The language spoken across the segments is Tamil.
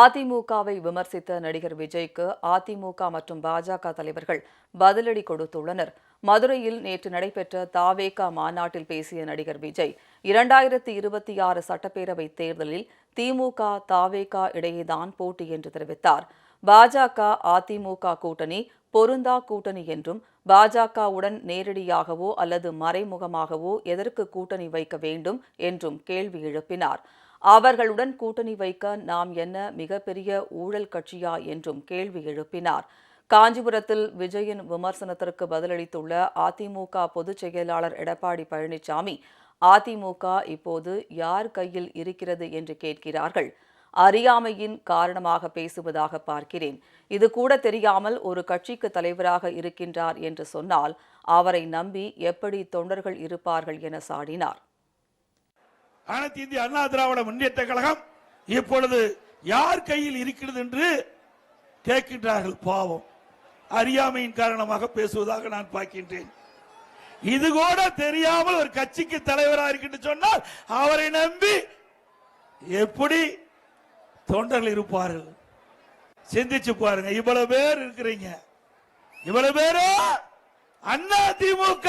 அதிமுகவை விமர்சித்த நடிகர் விஜய்க்கு அதிமுக மற்றும் பாஜக தலைவர்கள் பதிலடி கொடுத்துள்ளனர். மதுரையில் நேற்று நடைபெற்ற தாவேகா மாநாட்டில் பேசிய நடிகர் விஜய் இரண்டாயிரத்தி இருபத்தி ஆறு சட்டப்பேரவை தேர்தலில் திமுக தாவேகா இடையேதான் போட்டி என்று தெரிவித்தார். பாஜக அதிமுக கூட்டணி பொருந்தா கூட்டணி என்றும் பாஜகவுடன் நேரடியாகவோ அல்லது மறைமுகமாகவோ எதற்கு கூட்டணி வைக்க வேண்டும் என்றும் கேள்வி எழுப்பினார். அவர்களுடன் கூட்டணி வைக்க நாம் என்ன மிகப்பெரிய ஊழல் கட்சியா என்றும் கேள்வி எழுப்பினார். காஞ்சிபுரத்தில் விஜயின் விமர்சனத்திற்கு பதிலளித்துள்ள அதிமுக பொதுச் செயலாளர் எடப்பாடி பழனிசாமி அதிமுக இப்போது யார் கையில் இருக்கிறது என்று கேட்கிறார்கள். அறியாமையின் காரணமாக பேசுவதாக பார்க்கிறேன். இது கூட தெரியாமல் ஒரு கட்சிக்கு தலைவராக இருக்கின்றார் என்று சொன்னால் அவரை நம்பி எப்படி தொண்டர்கள் இருப்பார்கள் என சாடினார். அனைத்து இந்திய அண்ணா திராவிட முன்னேற்ற கழகம் இப்பொழுது யார் கையில் இருக்கிறது என்று கேட்கின்றார்கள் பாவம். அறியாமையின் காரணமாக பேசுவதாக நான் பார்க்கின்றேன். இது கூட தெரியாமல் ஒரு கட்சிக்கு தலைவராக இருக்கின்ற சொன்னால் அவரை நம்பி எப்படி தொண்டர்கள் இருப்பார்கள். சிந்திச்சு பாருங்க இவ்வளவு பேர் இருக்கிறீங்க. இவ்வளவு பேரு? அண்ணா திமுக!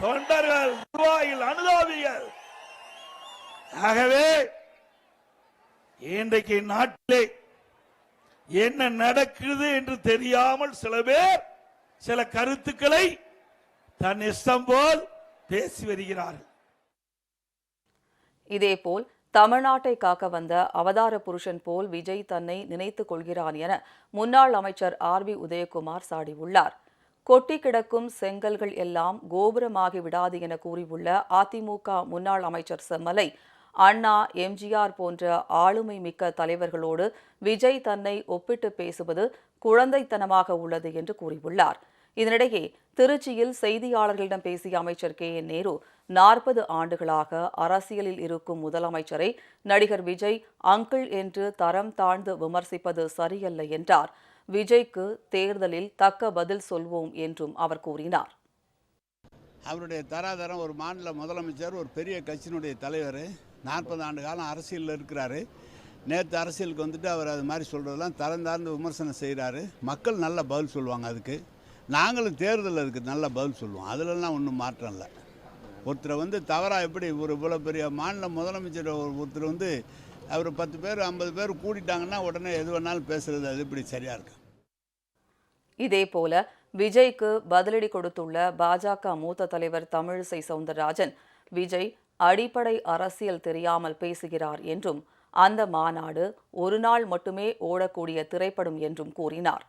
தொண்டர்கள் நிர்வாகிகள் அனுதாபிகள். ஆகவே இன்றைக்கு நாட்டிலே என்ன நடக்குது என்று தெரியாமல் சில பேர் சில கருத்துக்களை தன் இஷ்டம் போல் பேசி வருகிறார்கள். இதேபோல் தமிழ்நாட்டை காக்க வந்த அவதார புருஷன் போல் விஜய் தன்னை நினைத்துக் கொள்கிறான் என முன்னாள் அமைச்சர் ஆர் பி உதயகுமார் சாடியுள்ளார். கொட்டி கிடக்கும் செங்கல்கள் எல்லாம் கோபுரமாகி விடாது என கூறியுள்ள அதிமுக முன்னாள் அமைச்சர் செம்மலை அண்ணா எம்ஜிஆர் போன்ற ஆளுமை மிக்க தலைவர்களோடு விஜய் தன்னை ஒப்பிட்டு பேசுவது குழந்தைத்தனமாக உள்ளது என்று கூறியுள்ளார். இதனிடையே திருச்சியில் செய்தியாளர்களிடம் பேசிய அமைச்சர் கே. என். நேரு நாற்பது ஆண்டுகளாக அரசியலில் இருக்கும் முதலமைச்சரை நடிகர் விஜய் அங்கிள் என்று தரம் தாழ்ந்து விமர்சிப்பது சரியல்ல என்றார். விஜய்க்கு தேர்தலில் தக்க பதில் சொல்வோம் என்றும் அவர் கூறினார். அவருடைய தராதரம் ஒரு மாநில முதலமைச்சர் ஒரு பெரிய கட்சியினுடைய தலைவர் நாற்பது ஆண்டு காலம் அரசியலில் இருக்கிறாரு. நேற்று அரசியலுக்கு வந்துட்டு அவர் அது மாதிரி சொல்கிறதெல்லாம் தரம் தாழ்ந்து விமர்சனம் செய்கிறாரு மக்கள் நல்ல பதில் சொல்லுவாங்க அதுக்கு. நாங்களும் தேர்தலில் அதுக்கு நல்ல பதில் சொல்லுவோம். அதிலெல்லாம் ஒன்றும் மாற்றம் இல்லை. ஒருத்தரை வந்து தவறாக எப்படி ஒரு இவ்வளோ பெரிய மாநில முதலமைச்சர் ஒருத்தர் வந்து அவர் பத்து பேர் ஐம்பது பேர் கூட்டிட்டாங்கன்னா உடனே எது வேணாலும் பேசுறது அது இப்படி சரியாக இருக்கு இதேபோல விஜய்க்கு பதிலடி கொடுத்துள்ள பாஜக மூத்த தலைவர் தமிழிசை சவுந்தரராஜன் விஜய் அடிப்படை அரசியல் தெரியாமல் பேசுகிறார் என்றும் அந்த மாநாடு ஒரு நாள் மட்டுமே ஓடக்கூடிய திரைப்படம் என்றும் கூறினார்.